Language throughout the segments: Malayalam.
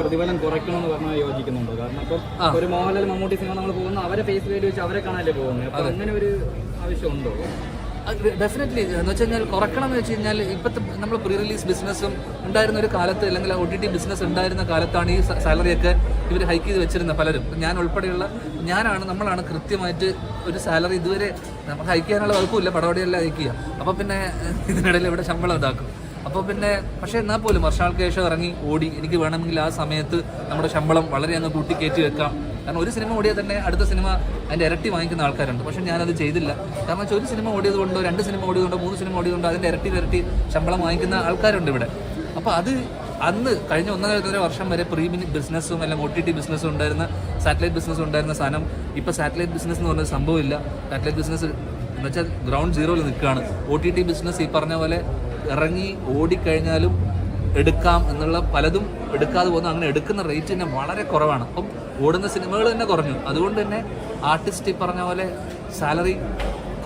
പ്രതിഫലം കുറയ്ക്കണമെന്ന് പറഞ്ഞാൽ യോജിക്കുന്നുണ്ട്. കാരണം ഇപ്പം ഒരു മോഹൻലാൽ മമ്മൂട്ടി സിനിമ നമ്മൾ പോകുന്ന അവരെ ഫേസ് വേണ്ടി വെച്ച് അവരെ കാണാനല്ലേ പോകുന്നത് അപ്പൊ അങ്ങനെ ഒരു ആവശ്യം ആവശ്യമുണ്ടോ ഡെഫിനറ്റ്ലി എന്ന് വെച്ച് കഴിഞ്ഞാൽ കുറക്കണം എന്ന് വെച്ച് കഴിഞ്ഞാൽ ഇപ്പോഴത്തെ നമ്മൾ പ്രീ റിലീസ് ബിസിനസ്സും ഉണ്ടായിരുന്ന ഒരു കാലത്ത് അല്ലെങ്കിൽ ഒ ടി ടി ബിസിനസ് ഉണ്ടായിരുന്ന കാലത്താണ് ഈ സാലറിയൊക്കെ ഇവർ ഹൈക്ക് ചെയ്ത് വെച്ചിരുന്ന പലരും. ഞാൻ ഉൾപ്പെടെയുള്ള ഞാനാണ് നമ്മളാണ് കൃത്യമായിട്ട് ഒരു സാലറി ഇതുവരെ നമുക്ക് ഹൈക്ക് ചെയ്യാനുള്ള വകുപ്പില്ല പടവടിയെല്ലാം ഹൈക്ക് ചെയ്യാം. അപ്പോൾ പിന്നെ ഇതിനിടയിൽ ഇവിടെ ശമ്പളം ഇതാക്കും. അപ്പോൾ പിന്നെ പക്ഷേ എന്നാൽ പോലും വർഷങ്ങൾക്ക് ശേഷം ഇറങ്ങി ഓടി. എനിക്ക് വേണമെങ്കിൽ ആ സമയത്ത് നമ്മുടെ ശമ്പളം വളരെ അങ്ങ് കൂട്ടിക്കയറ്റി വെക്കാം. കാരണം ഒരു സിനിമ ഓടിയാൽ തന്നെ അടുത്ത സിനിമ അതിന്റെ ഇരട്ടി വാങ്ങിക്കുന്ന ആൾക്കാരുണ്ട്. പക്ഷേ ഞാനത് ചെയ്തില്ല. കാരണം വെച്ചാൽ ഒരു സിനിമ ഓടിയത് കൊണ്ടോ രണ്ട് സിനിമ ഓടിയത് കൊണ്ടോ മൂന്ന് സിനിമ ഓടിയത് കൊണ്ടോ അതിന്റെ ഇരട്ടി ഇരട്ടി ശമ്പളം വാങ്ങിക്കുന്ന ആൾക്കാരുണ്ട് ഇവിടെ. അപ്പോൾ അത് അന്ന് കഴിഞ്ഞ ഒന്നര വർഷം വരെ പ്രീമിയം ബിസിനസ്സും അല്ലെങ്കിൽ ഒ ടി ടി ബിസിനസ്സും ഉണ്ടായിരുന്ന സാറ്റലൈറ്റ് ബിസിനസ്സും ഉണ്ടായിരുന്ന സാധനം ഇപ്പോൾ സാറ്റലൈറ്റ് ബിസിനസ് എന്ന് പറഞ്ഞ സംഭവമില്ല സാറ്റലൈറ്റ് ബിസിനസ് എന്ന് വെച്ചാൽ ഗ്രൗണ്ട് സീറോയിൽ നിൽക്കുകയാണ്. ഒ ടി ടി ബിസിനസ് ഈ പറഞ്ഞ പോലെ ഇറങ്ങി ഓടിക്കഴിഞ്ഞാലും എടുക്കാം എന്നുള്ള പലതും എടുക്കാതെ പോകുന്ന അങ്ങനെ എടുക്കുന്ന റേറ്റ് തന്നെ വളരെ കുറവാണ്. അപ്പം ഓടുന്ന സിനിമകൾ തന്നെ കുറഞ്ഞു. അതുകൊണ്ട് തന്നെ ആർട്ടിസ്റ്റ് ഈ പറഞ്ഞ പോലെ സാലറി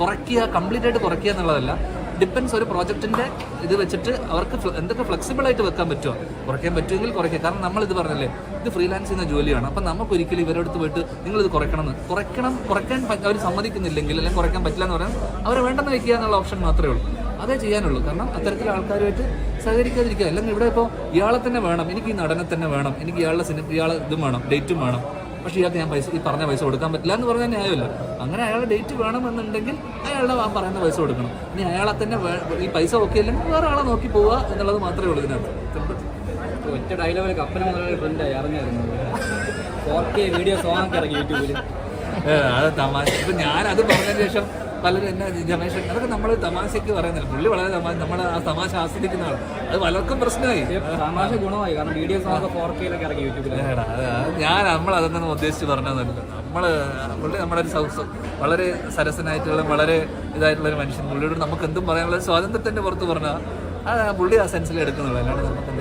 കുറയ്ക്കുക കംപ്ലീറ്റ് ആയിട്ട് കുറയ്ക്കുക എന്നുള്ളതല്ല. ഡിപ്പെൻസ് ഒരു പ്രോജക്റ്റിന്റെ ഇത് വെച്ചിട്ട് അവർക്ക് എന്തൊക്കെ ഫ്ലെക്സിബിൾ ആയിട്ട് വെക്കാൻ പറ്റുമോ കുറയ്ക്കാൻ പറ്റുമെങ്കിൽ കുറയ്ക്കുക കാരണം നമ്മൾ ഇത് പറഞ്ഞല്ലേ ഇത് ഫ്രീലാൻസ് ചെയ്യുന്ന ജോലിയാണ്. അപ്പം നമുക്ക് ഒരിക്കലും ഇവരുടെ പോയിട്ട് നിങ്ങളിത് കുറയ്ക്കണം എന്ന്. കുറയ്ക്കണം കുറയ്ക്കാൻ അവർ സമ്മതിക്കുന്നില്ലെങ്കിൽ അല്ലെങ്കിൽ കുറയ്ക്കാൻ പറ്റില്ല എന്ന് പറഞ്ഞാൽ അവരെ വേണ്ടെന്ന് വെക്കുക എന്നുള്ള ഓപ്ഷൻ മാത്രമേ ഉള്ളൂ. അതേ ചെയ്യാനുള്ളൂ. കാരണം അത്തരത്തിൽ ആൾക്കാരുമായിട്ട് സഹകരിക്കാതിരിക്കുക. അല്ലെങ്കിൽ ഇവിടെ ഇപ്പോൾ ഇയാളെ തന്നെ വേണം. എനിക്ക് ഈ നടനെ തന്നെ വേണം. എനിക്ക് ഇയാളുടെ സിനിമ ഇയാളെ ഇതും വേണം. ഡേറ്റും വേണം. പക്ഷേ ഇയാൾക്ക് ഞാൻ പൈസ ഈ പറഞ്ഞ പൈസ കൊടുക്കാൻ പറ്റില്ല എന്ന് പറഞ്ഞാൽ ന്യായമല്ല. അങ്ങനെ അയാളുടെ ഡേറ്റ് വേണമെന്നുണ്ടെങ്കിൽ അയാളുടെ ആ പറയുന്ന പൈസ കൊടുക്കണം. ഇനി അയാളെ തന്നെ ഈ പൈസ ഓക്കെ അല്ലെങ്കിൽ വേറെ ആളെ നോക്കി പോവുക എന്നുള്ളത് മാത്രമേ ഉള്ളൂ ഇതിനകത്ത്. ഒറ്റ ഡയലോഗിൽ അപ്പനെ ഫ്രണ്ട് ട്രെൻഡായി അറിഞ്ഞായിരുന്നു? ഫോർ കെ വീഡിയോ സോങ്ങൊക്കെ ഇറങ്ങി യൂട്യൂബിൽ അത് തമാശ. ഇപ്പം ഞാൻ അത് പറഞ്ഞതിന് ശേഷം പലരും എന്നെ രമേശൻ അതൊക്കെ നമ്മൾ തമാശയ്ക്ക് പറയുന്നില്ല. പുള്ളി വളരെ തമാശ നമ്മൾ ആ തമാശ ആസ്വദിക്കുന്ന ആൾ അത് പലർക്കും പ്രശ്നമായി. തമാശ ഗുണമായി. കാരണം വീഡിയോസ് ഫോർ കെയിലൊക്കെ ഇറങ്ങി യൂട്യൂബിൽ ഞാൻ നമ്മൾ അതൊന്നും ഉദ്ദേശിച്ച് പറഞ്ഞതല്ല നമ്മൾ പുള്ളി നമ്മുടെ ഒരു സൗസ് വളരെ സരസനായിട്ടുള്ള വളരെ ഇതായിട്ടുള്ള ഒരു മനുഷ്യൻ. പുള്ളിയോട് നമുക്ക് എന്തും പറയാനുള്ള സ്വാതന്ത്ര്യത്തിന്റെ സ്വാതന്ത്ര്യത്തിന്റെ പുറത്ത് പറഞ്ഞാൽ അത് പുള്ളി ആ സെൻസിൽ എടുക്കുന്നുള്ളൂ. അല്ലാണ്ട് നമുക്ക്